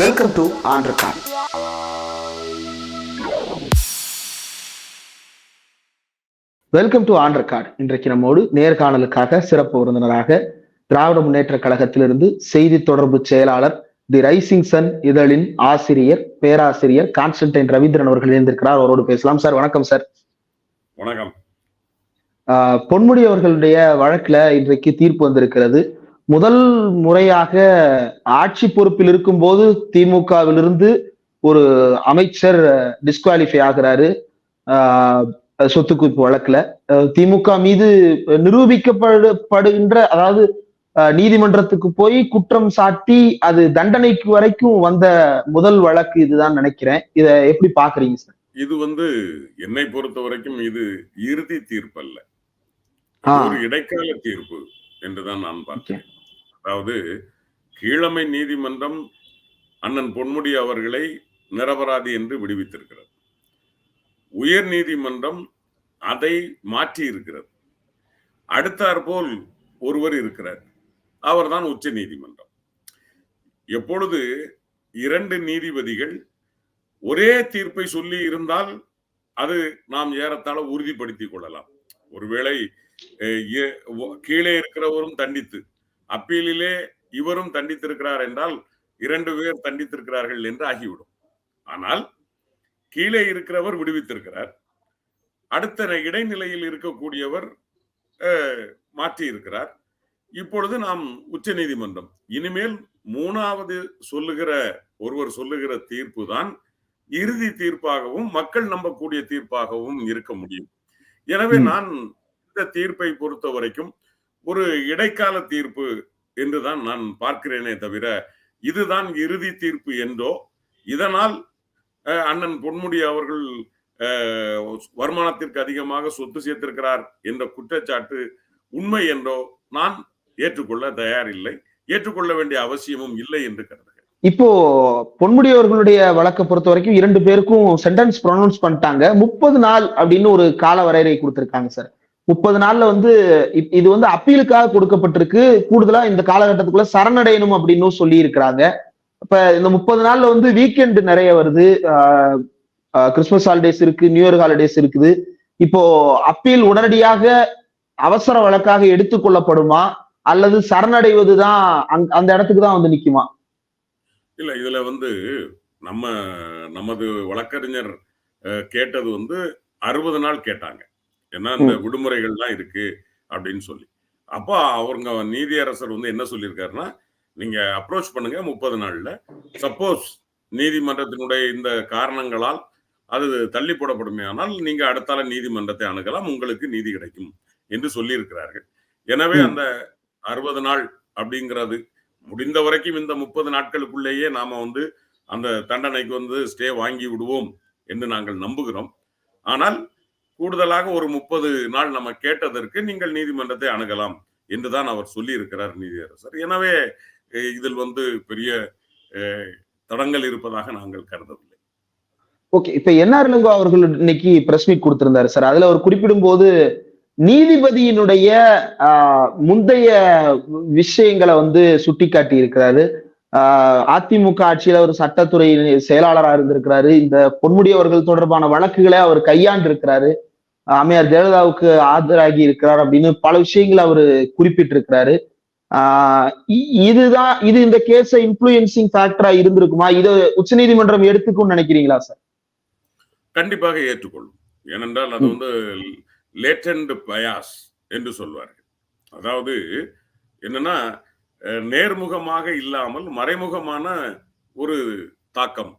Welcome to Andrew record welcome to on record இன்றைக்கு நம்மோடு நேர்காணலுக்காக சிறப்பு விருந்தினராக திராவிட முன்னேற்ற கழகத்திலிருந்து செய்தி தொடர்பு செயலாளர் தி ரைசிங் சன் இதழின் ஆசிரியர் பேராசிரியர் கான்ஸ்டன்டைன் ரவீந்திரன் அவர்கள் இணைந்திருக்கிறார். அவரோடு பேசலாம். சார் வணக்கம் சார். வணக்கம். பொன்முடி அவர்களுடைய வழக்குல இன்றைக்கு தீர்ப்பு வந்திருக்கிறது. முதல் முறையாக ஆட்சி பொறுப்பில் இருக்கும்போது திமுகவிலிருந்து ஒரு அமைச்சர் டிஸ்குவாலிஃபை ஆகிறாரு. சொத்து குவிப்பு வழக்குல. திமுக மீது நிரூபிக்கப்படுகின்ற அதாவது நீதிமன்றத்துக்கு போய் குற்றம் சாட்டி அது தண்டனைக்கு வரைக்கும் வந்த முதல் வழக்கு இதுதான் நினைக்கிறேன். இத எப்படி பாக்குறீங்க சார்? இது வந்து என்னை பொறுத்த வரைக்கும் இது இறுதி தீர்ப்பு அல்ல. ஒரு இடைக்கால தீர்ப்பு என்றுதான் நான் பார்க்கிறேன். அதாவது கீழமை நீதிமன்றம் அண்ணன் பொன்முடி அவர்களை நிரபராதி என்று விடுவித்திருக்கிறது. உயர் நீதிமன்றம் அதை மாற்றி இருக்கிறது. அடுத்தாற்போல் ஒருவர் இருக்கிறார். அவர்தான் உச்ச நீதிமன்றம். எப்பொழுது இரண்டு நீதிபதிகள் ஒரே தீர்ப்பை சொல்லி இருந்தால் அது நாம் ஏறத்தாழ உறுதிப்படுத்திக் கொள்ளலாம். ஒருவேளை அஹ், கீழே இருக்கிறவரும் தண்டித்து அப்பீலிலே இவரும் தண்டித்திருக்கிறார் என்றால் இரண்டு பேர் தண்டித்திருக்கிறார்கள் என்று ஆகிவிடும். ஆனால் கீழே இருக்கிறவர் விடுவித்திருக்கிறார். அடுத்த இடைநிலையில் இருக்கக்கூடியவர் மாற்றி இருக்கிறார் இப்பொழுது நாம் உச்ச நீதிமன்றம். இனிமேல் மூணாவது சொல்லுகிற ஒருவர் சொல்லுகிற தீர்ப்பு தான் இறுதி தீர்ப்பாகவும் மக்கள் நம்பக்கூடிய தீர்ப்பாகவும் இருக்க முடியும். எனவே. நான் இந்த தீர்ப்பை பொறுத்த வரைக்கும் ஒரு இடைக்கால தீர்ப்பு என்றுதான் நான் பார்க்கிறேனே தவிர இதுதான் இறுதி தீர்ப்பு என்றோ இதனால் அஹ், அண்ணன் பொன்முடி அவர்கள் வருமானத்திற்கு அதிகமாக சொத்து சேர்த்திருக்கிறார் என்ற குற்றச்சாட்டு உண்மை என்றோ நான் ஏற்றுக்கொள்ள தயாரில்லை. ஏற்றுக்கொள்ள வேண்டிய அவசியமும் இல்லை என்று கருதுகிறேன். இப்போ பொன்முடி அவர்களுடைய வழக்கை பொறுத்த வரைக்கும் இரண்டு பேருக்கும் சென்டென்ஸ் ப்ரொனவுன்ஸ் பண்ணிட்டாங்க. முப்பது நாள் அப்படின்னு ஒரு கால வரையறை கொடுத்திருக்காங்க சார். முப்பது நாள்ல வந்து இப்- இது வந்து அப்பீலுக்காக கொடுக்கப்பட்டிருக்கு. கூடுதலா இந்த காலகட்டத்துக்குள்ள சரணடையணும் அப்படின்னு சொல்லி இருக்கிறாங்க இப்ப இந்த முப்பது நாள்ல வந்து வீக்கெண்ட் நிறைய வருது. கிறிஸ்மஸ் கிறிஸ்துமஸ் ஹாலிடேஸ் இருக்கு நியூ இயர் ஹாலிடேஸ் இருக்குது. இப்போ அப்பீல் உடனடியாக அவசர வழக்காக எடுத்துக்கொள்ளப்படுமா அல்லது சரணடைவதுதான் அந்த- அந்த இடத்துக்கு தான் வந்து நிக்குமா? இல்ல இதுல வந்து நம்ம நமது வழக்கறிஞர் கேட்டது வந்து அறுபது நாள் கேட்டாங்க. ஏன்னா இந்த விடுமுறைகள்லாம் இருக்கு அப்படின்னு சொல்லி. அப்போ அவங்க நீதியரசர் வந்து என்ன சொல்லியிருக்காருன்னா நீங்க அப்ரோச் பண்ணுங்க முப்பது நாள்ல. சப்போஸ் நீதிமன்றத்தினுடைய இந்த காரணங்களால் அது தள்ளி போடப்படுமே ஆனால் நீங்க அடுத்தால நீதிமன்றத்தை அணுகலாம். உங்களுக்கு நீதி கிடைக்கும் என்று சொல்லியிருக்கிறார்கள். எனவே. அந்த அறுபது நாள் அப்படிங்கிறது முடிந்த வரைக்கும் இந்த முப்பது நாட்களுக்குள்ளேயே நாம வந்து அந்த தண்டனைக்கு வந்து ஸ்டே வாங்கி விடுவோம் என்று நாங்கள் நம்புகிறோம். ஆனால் கூடுதலாக ஒரு முப்பது நாள் நம்ம கேட்டதற்கு நீங்கள் நீதிமன்றத்தை அணுகலாம் என்றுதான் அவர் சொல்லியிருக்கிறார் நீதியரசர். எனவே இதில் வந்து பெரிய அஹ், தடங்கள் இருப்பதாக நாங்கள் கருதவில்லை. ஓகே இப்ப என்ஆர் இளங்கோ அவர்கள் இன்னைக்கு பிரஸ் மீட் கொடுத்திருந்தாரு சார். அதுல அவர் குறிப்பிடும் போது நீதிபதியினுடைய ஆஹ், முந்தைய விஷயங்களை வந்து சுட்டிக்காட்டி இருக்கிறாரு. ஆஹ், அதிமுக ஆட்சியில ஒரு சட்டத்துறை செயலாளராக இருந்திருக்கிறாரு. இந்த பொன்முடி அவர்கள் தொடர்பான வழக்குகளை அவர் கையாண்டு இருக்கிறாரு அம்மையார் ஜெயலலிதாவுக்கு ஆஜராகி இருக்கிறார் அப்படின்னு பல விஷயங்களை அவர் குறிப்பிட்டிருக்கிறாரு. இதுதான் இது இந்த கேஸை இன்ஃபுளுயன்சிங் ஃபேக்டரா இருந்திருக்குமா? இது உச்சநீதிமன்றம் எடுத்துக்கும்னு நினைக்கிறீங்களா சார் கண்டிப்பாக ஏற்றுக்கொள்ளும். ஏனென்றால் அது. வந்து லேட்டன்ட் பயாஸ் என்று சொல்வார்கள். அதாவது என்னன்னா நேர்முகமாக இல்லாமல் மறைமுகமான ஒரு தாக்கம்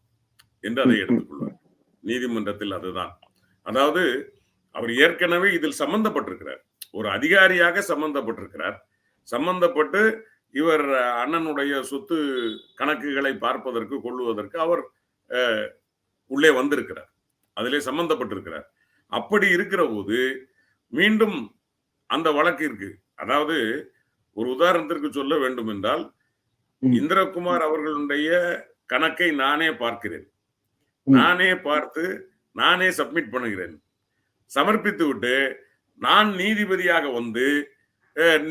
என்று அதை. எடுத்துக்கொள்வார் நீதிமன்றத்தில் அதுதான். அதாவது அவர் ஏற்கனவே இதில் சம்பந்தப்பட்டிருக்கிறார். ஒரு அதிகாரியாக சம்பந்தப்பட்டிருக்கிறார். சம்பந்தப்பட்டு இவர் அண்ணனுடைய சொத்து கணக்குகளை பார்ப்பதற்கு கொள்ளுவதற்கு அவர் உள்ளே வந்திருக்கிறார். அதிலே சம்பந்தப்பட்டிருக்கிறார். அப்படி இருக்கிற போது மீண்டும் அந்த வழக்கு இருக்கு. அதாவது ஒரு உதாரணத்திற்கு சொல்ல வேண்டும் என்றால். இந்திரகுமார் அவர்களுடைய கணக்கை நானே பார்க்கிறேன். நானே பார்த்து நானே சப்மிட் பண்ணுகிறேன். சமர்ப்பித்து விட்டு நான் நீதிபதியாக வந்து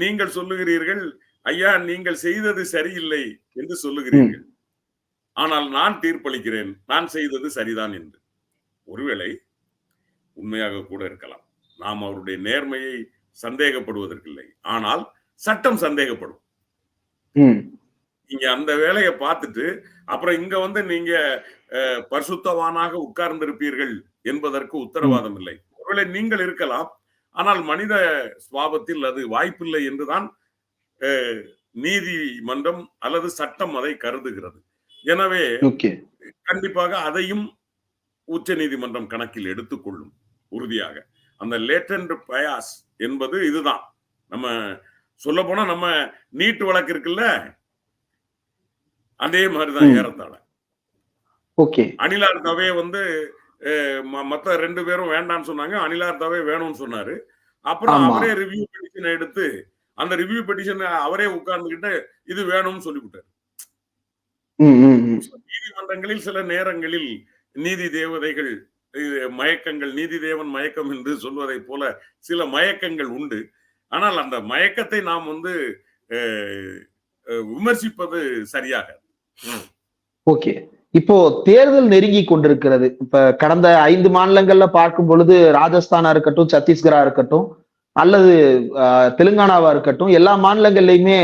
நீங்கள் சொல்லுகிறீர்கள் ஐயா நீங்கள் செய்தது சரியில்லை என்று சொல்லுகிறீர்கள். ஆனால் நான் தீர்ப்பளிக்கிறேன் நான் செய்தது சரிதான் என்று. ஒருவேளை உண்மையாக கூட இருக்கலாம். நாம் அவருடைய நேர்மையை சந்தேகப்படுவதற்கில்லை. ஆனால் சட்டம் சந்தேகப்படும். ம். நீங்க அந்த வேலையை பார்த்துட்டு அப்புறம் இங்க வந்து நீங்க பரிசுத்தவானாக உட்கார்ந்திருப்பீர்கள் என்பதற்கு உத்தரவாதம் இல்லை. ஒருவேளை நீங்கள் இருக்கலாம். ஆனால் மனித சுவாபத்தில் அது வாய்ப்பில்லை என்றுதான் நீதிமன்றம் அல்லது சட்டம் அதை கருதுகிறது. எனவே கண்டிப்பாக அதையும் உச்ச நீதிமன்றம் கணக்கில் எடுத்துக்கொள்ளும் உறுதியாக. அந்த லேட்டன்ட் பயாஸ் என்பது இதுதான். நம்ம சொல்ல போனா நம்ம நீட்டு வழக்கு இருக்குல்ல? அதே மாதிரிதான். ஏறத்தாழ. ஓகே. அனிலார் தவே வந்து அஹ், ம- மத்த ரெண்டு பேரும் வேண்டாம்னு சொன்னாங்க. அனிலார் தவே வேணும்னு சொன்னாரு. அப்புறம். அவரே ரிவ்யூ பெட்டிஷனை எடுத்து அந்த ரிவ்யூ பெட்டிஷன் அவரே உட்கார்ந்துகிட்டு இது வேணும்னு சொல்லிவிட்டாரு நீதிமன்றங்களில் சில நேரங்களில் நீதி தேவதைகள் இது மயக்கங்கள் நீதி தேவன் மயக்கம் என்று சொல்வதை போல சில மயக்கங்கள் உண்டு. ஆனால் அந்த மயக்கத்தை நாம் வந்து விமர்சிப்பது சரியாக ஓகே. இப்போ தேர்தல் நெருங்கி கொண்டிருக்கிறது. இப்ப கடந்த ஐந்து மாநிலங்கள்ல பார்க்கும் பொழுது ராஜஸ்தானா இருக்கட்டும் சத்தீஸ்கரா இருக்கட்டும் அல்லது தெலுங்கானாவா இருக்கட்டும் எல்லா மாநிலங்கள்லயுமே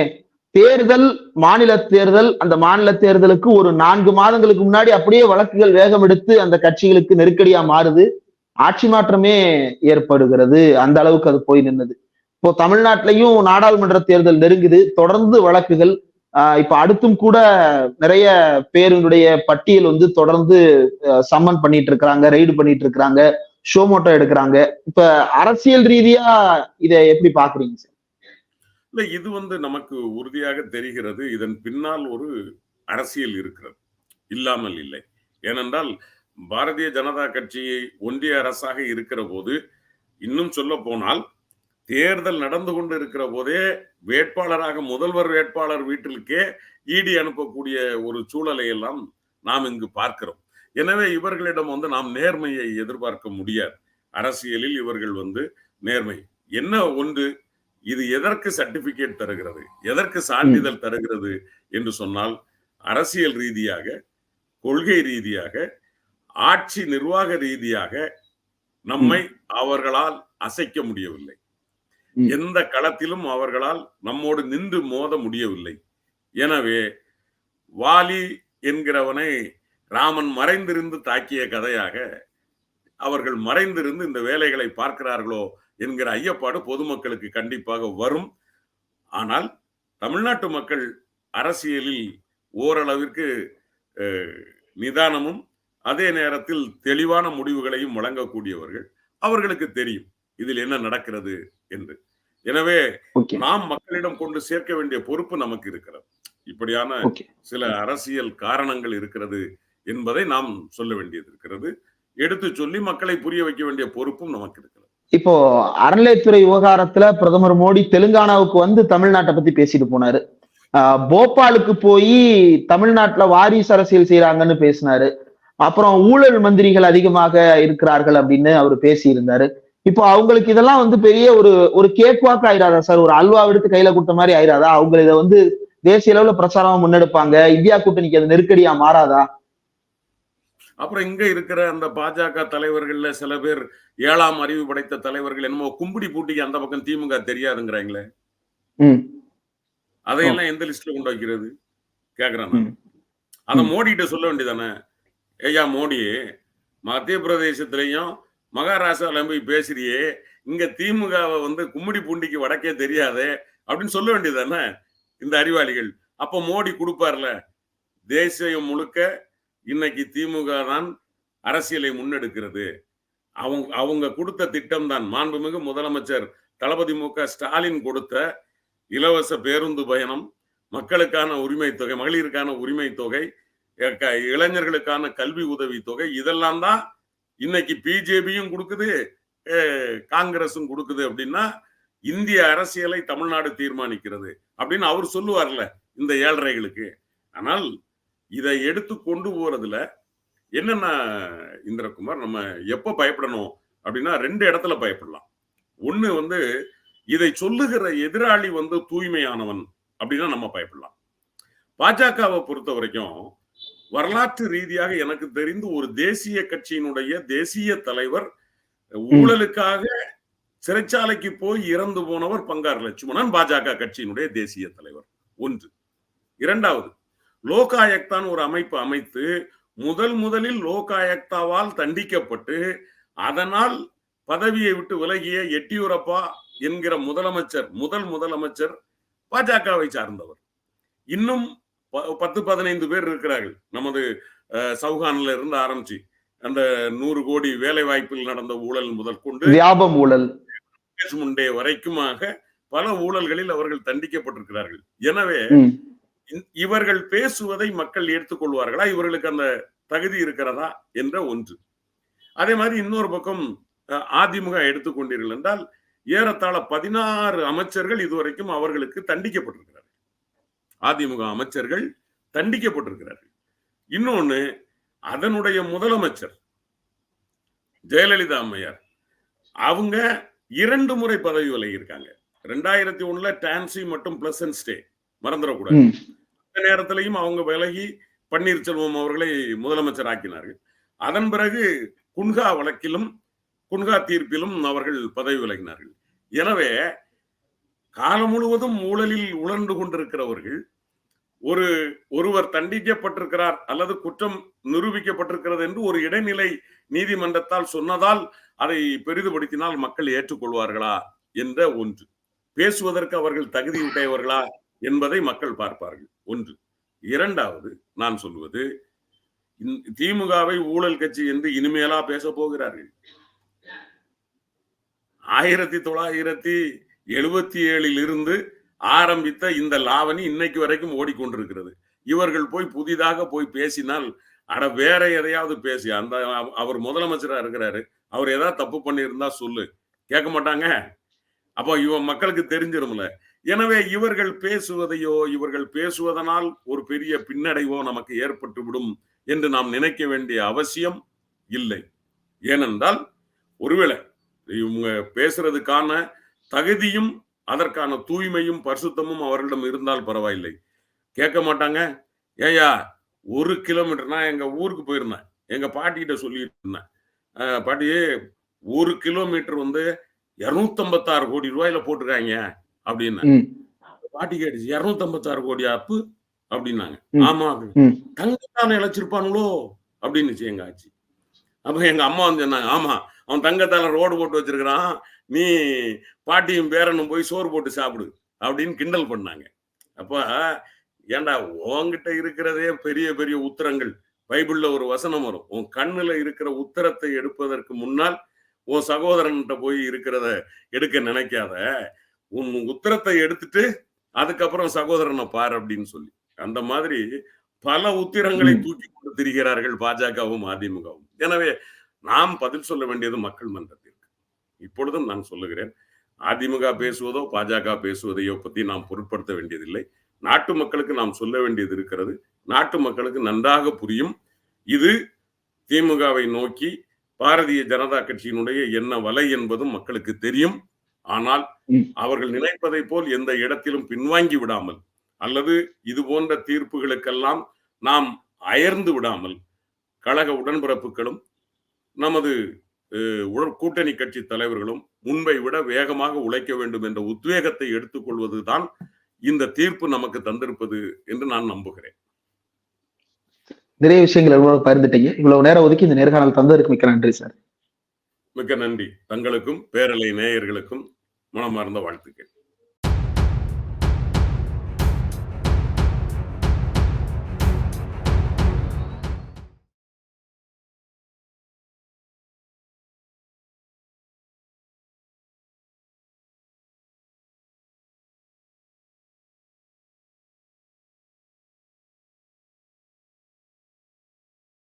தேர்தல் மாநில தேர்தல் அந்த மாநில தேர்தலுக்கு ஒரு நான்கு மாதங்களுக்கு முன்னாடி அப்படியே வழக்குகள் வேகம் எடுத்து அந்த கட்சிகளுக்கு நெருக்கடியா மாறுது. ஆட்சி மாற்றமே ஏற்படுகிறது. அந்த அளவுக்கு அது போய் நின்னது. இப்போ தமிழ்நாட்டிலையும் நாடாளுமன்ற தேர்தல் நெருங்குது. தொடர்ந்து வழக்குகள் இப்ப அடுத்தும் கூட நிறைய பேருடைய பட்டியல் வந்து தொடர்ந்து சம்மன் பண்ணிட்டு இருக்கிறாங்க ரெய்டு பண்ணிட்டு இருக்கிறாங்க ஷோ மோட்டோ எடுக்கிறாங்க. இப்ப அரசியல் ரீதியா இதை எப்படி பாக்குறீங்க சார்? இல்ல இது வந்து நமக்கு உறுதியாக தெரிகிறது. இதன் பின்னால் ஒரு அரசியல் இருக்கிறது. இல்லாமல் இல்லை. ஏனென்றால் பாரதிய ஜனதா கட்சி ஒன்றிய அரசாக இருக்கிற போது இன்னும் சொல்ல போனால் தேர்தல் நடந்து கொண்டு இருக்கிற போதே வேட்பாளராக முதல்வர் வேட்பாளர் வீட்டிற்கே ஈடி அனுப்பக்கூடிய ஒரு சூழலை எல்லாம் நாம் இங்கு பார்க்கிறோம். எனவே இவர்களிடம் வந்து நாம் நேர்மையை எதிர்பார்க்க முடியாது. அரசியலில் இவர்கள் வந்து நேர்மை. என்ன ஒன்று? இது எதற்கு சர்டிபிகேட் தருகிறது? எதற்கு சான்றிதழ் தருகிறது என்று சொன்னால் அரசியல் ரீதியாக கொள்கை ரீதியாக ஆட்சி நிர்வாக ரீதியாக நம்மை அவர்களால் அசைக்க முடியவில்லை. எந்த களத்திலும் அவர்களால் நம்மோடு நின்று மோத முடியவில்லை. எனவே வாலி என்கிறவனை ராமன் மறைந்திருந்து தாக்கிய கதையாக அவர்கள் மறைந்திருந்து இந்த வேலைகளை பார்க்கிறார்களோ என்கிற ஐயப்பாடு பொதுமக்களுக்கு கண்டிப்பாக வரும். ஆனால் தமிழ்நாட்டு மக்கள் அரசியலில் ஓரளவிற்கு நிதானமும் அதே நேரத்தில் தெளிவான முடிவுகளையும் வழங்கக்கூடியவர்கள் அவர்களுக்கு தெரியும். இதில் என்ன நடக்கிறது என்று. எனவே நாம் மக்களிடம் கொண்டு சேர்க்க வேண்டிய பொறுப்பு நமக்கு இருக்கிறது. இப்படியான சில அரசியல் காரணங்கள் இருக்கிறது என்பதை நாம் சொல்ல வேண்டியது இருக்கிறது. எடுத்து சொல்லி மக்களை புரிய வைக்க வேண்டிய பொறுப்பும் நமக்கு இருக்கிறது. இப்போ அறநிலைத்துறை விவகாரத்துல பிரதமர் மோடி தெலுங்கானாவுக்கு வந்து தமிழ்நாட்டை பத்தி பேசிட்டு போனாரு. போபாலுக்கு போய் தமிழ்நாட்டுல வாரிசு அரசியல் செய்யறாங்கன்னு பேசினாரு. அப்புறம் ஊழல் மந்திரிகள் அதிகமாக இருக்கிறார்கள் அப்படின்னு அவர் பேசி இருந்தாரு இப்போ அவங்களுக்கு இதெல்லாம் வந்து பெரிய ஒரு ஒரு கேக் வாக் ஆயிராதா சார் ஒரு அல்வா எடுத்து கையில கொடுத்த மாதிரி ஆயிராதா? அவங்க இதை வந்து தேசிய அளவுல பிரச்சாரமா முன்னெடுப்பாங்க. இந்தியா கூட்டணிக்கு அது நெருக்கடியா மாறாதா? அப்புறம் இங்க இருக்கிற அந்த பாஜக தலைவர்கள்ல சில பேர் ஏழாம் அறிவு படைத்த தலைவர்கள் என்னமோ கும்பிடி பூட்டிக்கு அந்த பக்கம் திமுக தெரியாதுங்கிறாங்களே. அதையெல்லாம் எந்த லிஸ்ட்ல கொண்டு வைக்கிறது. அத ம். மோடி கிட்ட சொல்ல வேண்டியதானே ஐயா மோடி மத்திய பிரதேசத்திலையும் மகாராஷ்டிரால போய் பேசுறியே இங்க திமுகவை வந்து கும்மிடி பூண்டிக்கு வடக்கே தெரியாதே அப்படின்னு சொல்ல வேண்டியது தானே இந்த அறிவாளிகள்? அப்ப மோடி கொடுப்பார்ல தேசியம் முழுக்க இன்னைக்கு திமுக தான் அரசியலை முன்னெடுக்கிறது. அவங்க அவங்க கொடுத்த திட்டம் தான் மாண்புமிகு முதலமைச்சர் தளபதி மு க ஸ்டாலின் கொடுத்த இலவச பேருந்து பயணம் மக்களுக்கான உரிமை தொகை மகளிருக்கான உரிமை தொகை இளைஞர்களுக்கான கல்வி உதவி தொகை இதெல்லாம் தான் இன்னைக்கு பிஜேபியும் கொடுக்குது காங்கிரஸும் கொடுக்குது அப்படின்னா இந்திய அரசியலை தமிழ்நாடு தீர்மானிக்கிறது அப்படின்னு அவர் சொல்லுவார்ல இந்த ஏழரைகளுக்கு. ஆனால் இதை எடுத்து கொண்டு போறதுல என்னென்ன இந்திரகுமார் நம்ம எப்ப பயப்படணும் அப்படின்னா ரெண்டு இடத்துல பயப்படலாம். ஒண்ணு வந்து இதை சொல்லுகிற எதிராளி வந்து தூய்மையானவன் அப்படின்னா நம்ம பயப்படலாம். பாஜகவை பொறுத்த வரைக்கும் வரலாற்று ரீதியாக எனக்கு தெரிந்து ஒரு தேசிய கட்சியினுடைய தேசிய தலைவர் ஊழலுக்காக சிறைச்சாலைக்கு போய் இறந்து போனவர் பங்கார் லட்சுமணன் பாஜக கட்சியினுடைய தேசிய தலைவர். ஒன்று. இரண்டாவது லோகாயக்தான் ஒரு அமைப்பு அமைத்து முதல் முதலில் லோகாயக்தாவால் தண்டிக்கப்பட்டு அதனால் பதவியை விட்டு விலகிய எட்டியூரப்பா என்கிற முதலமைச்சர் முதல் முதலமைச்சர் பாஜகவை சார்ந்தவர். இன்னும் பத்து பதினைந்து பேர் இருக்கிறார்கள். நமது சவுகான்ல இருந்து ஆரம்பிச்சு அந்த நூறு கோடி வேலை வாய்ப்பில் நடந்த ஊழல் முதல் கொண்டு வியாபம் ஊழல். முண்டே வரைக்குமாக பல ஊழல்களில் அவர்கள் தண்டிக்கப்பட்டிருக்கிறார்கள். எனவே இவர்கள் பேசுவதை மக்கள் ஏற்றுக்கொள்வார்களா இவர்களுக்கு அந்த தகுதி இருக்கிறதா? என்ற ஒன்று. அதே மாதிரி இன்னொரு பக்கம் அதிமுக எடுத்துக்கொண்டீர்கள் என்றால் ஏறத்தாழ பதினாறு அமைச்சர்கள் இதுவரைக்கும் அவர்களுக்கு தண்டிக்கப்பட்டிருக்கிறார்கள். அதிமுக அமைச்சர்கள் தண்டிக்கப்பட்டிருக்கிறார்கள். இன்னொன்னு அதனுடைய முதலமைச்சர் ஜெயலலிதா அம்மையார் அவங்க இரண்டு முறை பதவி விலகி இருக்காங்க ரெண்டாயிரத்தி ஒண்ணுல டான்சி மற்றும் பிளஸ் அண்ட் ஸ்டே மறந்துடக்கூடாது. அந்த நேரத்திலையும் அவங்க விலகி பன்னீர்செல்வம் அவர்களை முதலமைச்சர் ஆக்கினார்கள். அதன் பிறகு குன்ஹா வழக்கிலும் குன்ஹா தீர்ப்பிலும் அவர்கள் பதவி விலகினார்கள். எனவே காலம் முழுவதும் ஊழலில் உழன்று கொண்டிருக்கிறவர்கள் ஒரு ஒருவர் தண்டிக்கப்பட்டிருக்கிறார் அல்லது குற்றம் நிரூபிக்கப்பட்டிருக்கிறது என்று ஒரு இடைநிலை நீதிமன்றத்தால் சொன்னதால் அதை பெரிதுபடுத்தினால் மக்கள் ஏற்றுக்கொள்வார்களா என்ற ஒன்று. பேசுவதற்கு அவர்கள் தகுதி உடையவர்களா என்பதை மக்கள் பார்ப்பார்கள். ஒன்று. இரண்டாவது நான் சொல்வது திமுகவை ஊழல் கட்சி என்று இனிமேலா பேச போகிறார்கள். ஆயிரத்தி தொள்ளாயிரத்தி எழுபத்தி ஏழில் இருந்து ஆரம்பித்த இந்த லாவணி இன்னைக்கு வரைக்கும் ஓடிக்கொண்டிருக்கிறது. இவர்கள் போய் புதிதாக போய் பேசினால் அட வேற எதையாவது பேசி அந்த அவர் முதலமைச்சராக இருக்கிறாரு அவர் ஏதாவது தப்பு பண்ணியிருந்தா சொல்லு. கேட்க மாட்டாங்க? அப்போ இவன் மக்களுக்கு தெரிஞ்சிரும்ல. எனவே இவர்கள் பேசுவதையோ இவர்கள் பேசுவதனால் ஒரு பெரிய பின்னடைவோ நமக்கு ஏற்பட்டுவிடும் என்று நாம் நினைக்க வேண்டிய அவசியம் இல்லை. ஏனென்றால் ஒருவேளை இவங்க பேசுறதுக்கான தகுதியும் அதற்கான தூய்மையும் பரிசுத்தமும் அவர்களிடம் இருந்தால் பரவாயில்லை. கேட்க மாட்டாங்க. ஏயா ஒரு கிலோமீட்டர்னா எங்க ஊருக்கு போயிருந்தேன். எங்க பாட்டிகிட்ட சொல்லிட்டு இருந்தேன். "அஹ், பாட்டி ஒரு கிலோமீட்டர் வந்து இருநூத்தம்பத்தாறு கோடி ரூபாயில போட்டிருக்காங்க அப்படின்னு. பாட்டி கேட்டுச்சு இருநூத்தம்பத்தாறு கோடி அப்பு அப்படின்னாங்க. ஆமா. ம். தங்கத்தால இழைச்சிருப்பானுங்களோ? அப்படின்னுச்சு எங்க ஆச்சி. அப்ப எங்க அம்மா வந்து சொன்னாங்க ஆமா அவன் தங்கத்தால ரோடு போட்டு வச்சிருக்கிறான். நீ பாட்டியும் பேரனும் போய் சோறு போட்டு சாப்பிடு அப்படின்னு கிண்டல் பண்ணாங்க. அப்ப ஏன்டா உங்ககிட்ட இருக்கிறதே பெரிய பெரிய உத்தரங்கள். பைபிள்ல ஒரு வசனம் வரும். உன் கண்ணுல இருக்கிற உத்தரத்தை எடுப்பதற்கு முன்னால் உன் சகோதரன்கிட்ட போய் இருக்கிறத எடுக்க நினைக்காத. உன் உத்தரத்தை எடுத்துட்டு அதுக்கப்புறம் சகோதரனை பாரு அப்படின்னு சொல்லி. அந்த மாதிரி பல உத்திரங்களை. தூக்கி கொண்டு திரிகிறார்கள் பாஜகவும் அதிமுகவும். எனவே நாம் பதில் சொல்ல வேண்டியது மக்கள் மன்றத்திற்கு. இப்பொழுதும் நான் சொல்லுகிறேன் அதிமுக பேசுவதோ பாஜக பேசுவதையோ பத்தி நாம் பொருட்படுத்த வேண்டியதில்லை. நாட்டு மக்களுக்கு நாம் சொல்ல வேண்டியது இருக்கிறது. நாட்டு மக்களுக்கு நன்றாக புரியும். இது திமுகவை நோக்கி பாரதிய ஜனதா கட்சியினுடைய என்ன வலை என்பதும் மக்களுக்கு தெரியும். ஆனால். அவர்கள் நினைப்பதை போல் எந்த இடத்திலும் பின்வாங்கி விடாமல் அல்லது இது போன்ற தீர்ப்புகளுக்கெல்லாம் நாம் அயர்ந்து விடாமல் கழக உடன்பிறப்புகளும் நமது கூட்டணி கட்சி தலைவர்களும் முன்பை விட வேகமாக உழைக்க வேண்டும் என்ற உத்வேகத்தை எடுத்துக்கொள்வதுதான் இந்த தீர்ப்பு நமக்கு தந்திருப்பது என்று நான் நம்புகிறேன். நிறைய விஷயங்கள் எவ்வளவு பகிர்ந்துட்டீங்க. இவ்வளவு நேரம் ஒதுக்கி இந்த நேர்காணல் தந்ததற்கு மிக்க நன்றி சார். மிக்க நன்றி. தங்களுக்கும் பேரலை நேயர்களுக்கும் மனமார்ந்த வாழ்த்துக்கள்.